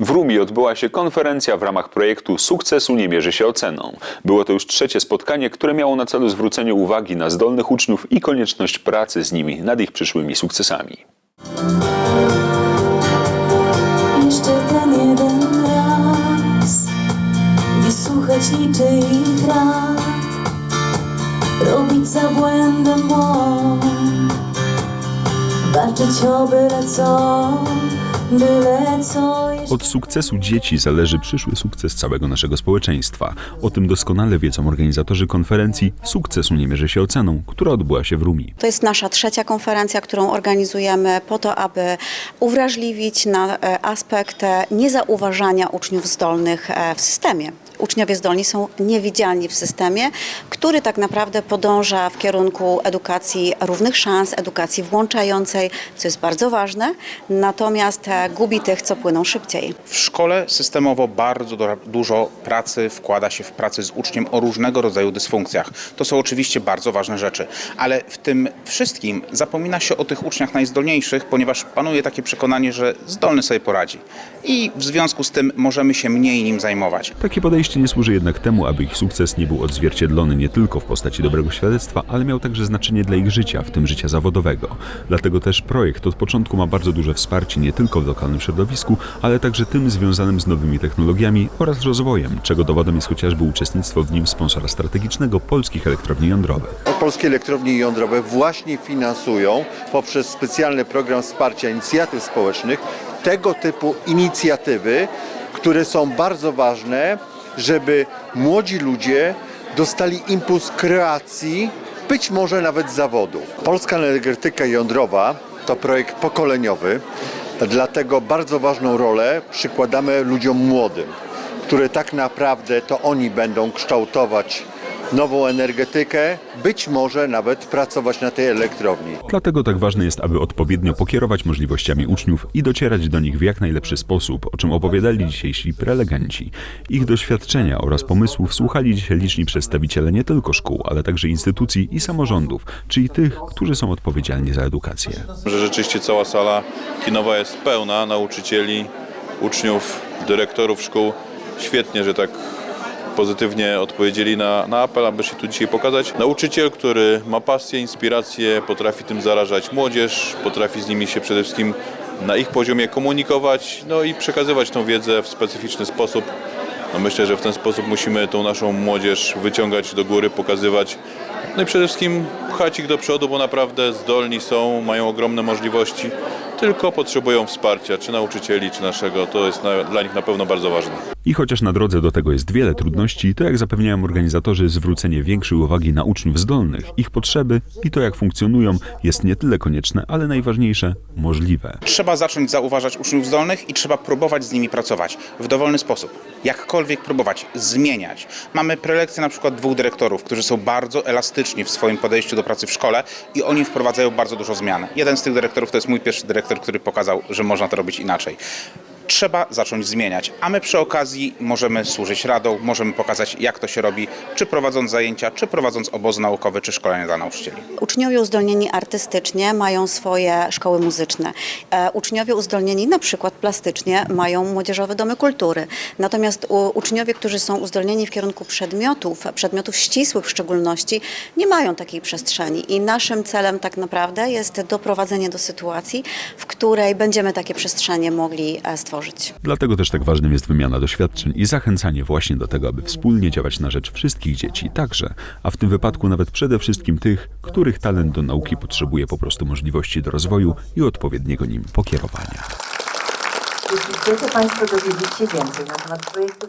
W Rumi odbyła się konferencja w ramach projektu Sukcesu nie mierzy się oceną. Było to już trzecie spotkanie, które miało na celu zwrócenie uwagi na zdolnych uczniów i konieczność pracy z nimi nad ich przyszłymi sukcesami. Jeszcze ten jeden raz Wysłuchać niczyich rad Robić za błędem błąd Walczyć o byle co Byle co Od sukcesu dzieci zależy przyszły sukces całego naszego społeczeństwa. O tym doskonale wiedzą organizatorzy konferencji Sukcesu nie mierzy się oceną, która odbyła się w Rumi. To jest nasza trzecia konferencja, którą organizujemy po to, aby uwrażliwić na e, aspekt e, niezauważania uczniów zdolnych e, w systemie. Uczniowie zdolni są niewidzialni w systemie, który tak naprawdę podąża w kierunku edukacji równych szans, edukacji włączającej, co jest bardzo ważne, natomiast gubi tych, co płyną szybciej. W szkole systemowo bardzo do- dużo pracy wkłada się w pracę z uczniem o różnego rodzaju dysfunkcjach. To są oczywiście bardzo ważne rzeczy, ale w tym wszystkim zapomina się o tych uczniach najzdolniejszych, ponieważ panuje takie przekonanie, że zdolny sobie poradzi. I w związku z tym możemy się mniej nim zajmować. Takie podejście nie służy jednak temu, aby ich sukces nie był odzwierciedlony nie tylko w postaci dobrego świadectwa, ale miał także znaczenie dla ich życia, w tym życia zawodowego. Dlatego też projekt od początku ma bardzo duże wsparcie nie tylko w lokalnym środowisku, ale także tym związanym z nowymi technologiami oraz rozwojem, czego dowodem jest chociażby uczestnictwo w nim sponsora strategicznego polskich elektrowni jądrowych. Polskie elektrownie jądrowe właśnie finansują poprzez specjalny program wsparcia inicjatyw społecznych tego typu inicjatywy, które są bardzo ważne, żeby młodzi ludzie dostali impuls kreacji, być może nawet zawodu. Polska energetyka jądrowa to projekt pokoleniowy, dlatego bardzo ważną rolę przykładamy ludziom młodym, które tak naprawdę to oni będą kształtować nową energetykę, być może nawet pracować na tej elektrowni. Dlatego tak ważne jest, aby odpowiednio pokierować możliwościami uczniów i docierać do nich w jak najlepszy sposób, o czym opowiadali dzisiejsi prelegenci. Ich doświadczenia oraz pomysłów słuchali dzisiaj liczni przedstawiciele nie tylko szkół, ale także instytucji i samorządów, czyli tych, którzy są odpowiedzialni za edukację. że rzeczywiście cała sala kinowa jest pełna nauczycieli, uczniów, dyrektorów szkół. Świetnie, że tak pozytywnie odpowiedzieli na, na apel, aby się tu dzisiaj pokazać. Nauczyciel, który ma pasję, inspirację, potrafi tym zarażać młodzież, potrafi z nimi się przede wszystkim na ich poziomie komunikować, no i przekazywać tą wiedzę w specyficzny sposób. No myślę, że w ten sposób musimy tą naszą młodzież wyciągać do góry, pokazywać. No i przede wszystkim pchać ich do przodu, bo naprawdę zdolni są, mają ogromne możliwości, tylko potrzebują wsparcia, czy nauczycieli, czy naszego. To jest na, dla nich na pewno bardzo ważne. I chociaż na drodze do tego jest wiele trudności, to jak zapewniają organizatorzy, zwrócenie większej uwagi na uczniów zdolnych, ich potrzeby i to jak funkcjonują jest nie tyle konieczne, ale najważniejsze możliwe. Trzeba zacząć zauważać uczniów zdolnych i trzeba próbować z nimi pracować w dowolny sposób. Jakkolwiek próbować, zmieniać. Mamy prelekcje na przykład dwóch dyrektorów, którzy są bardzo elastyczni w swoim podejściu do pracy w szkole i oni wprowadzają bardzo dużo zmian. Jeden z tych dyrektorów to jest mój pierwszy dyrektor, który pokazał, że można to robić inaczej. Trzeba zacząć zmieniać, a my przy okazji możemy służyć radą, możemy pokazać jak to się robi, czy prowadząc zajęcia, czy prowadząc obozy naukowe, czy szkolenia dla nauczycieli. Uczniowie uzdolnieni artystycznie mają swoje szkoły muzyczne. E, uczniowie uzdolnieni na przykład plastycznie mają młodzieżowe domy kultury. Natomiast uczniowie, którzy są uzdolnieni w kierunku przedmiotów, przedmiotów ścisłych w szczególności, nie mają takiej przestrzeni. I naszym celem tak naprawdę jest doprowadzenie do sytuacji, w której będziemy takie przestrzenie mogli e, stworzyć. Dlatego też tak ważnym jest wymiana doświadczeń i zachęcanie właśnie do tego, aby wspólnie działać na rzecz wszystkich dzieci, także, a w tym wypadku nawet przede wszystkim tych, których talent do nauki potrzebuje po prostu możliwości do rozwoju i odpowiedniego nim pokierowania. Jeśli chcecie Państwo dowiedzieć się więcej na temat projektu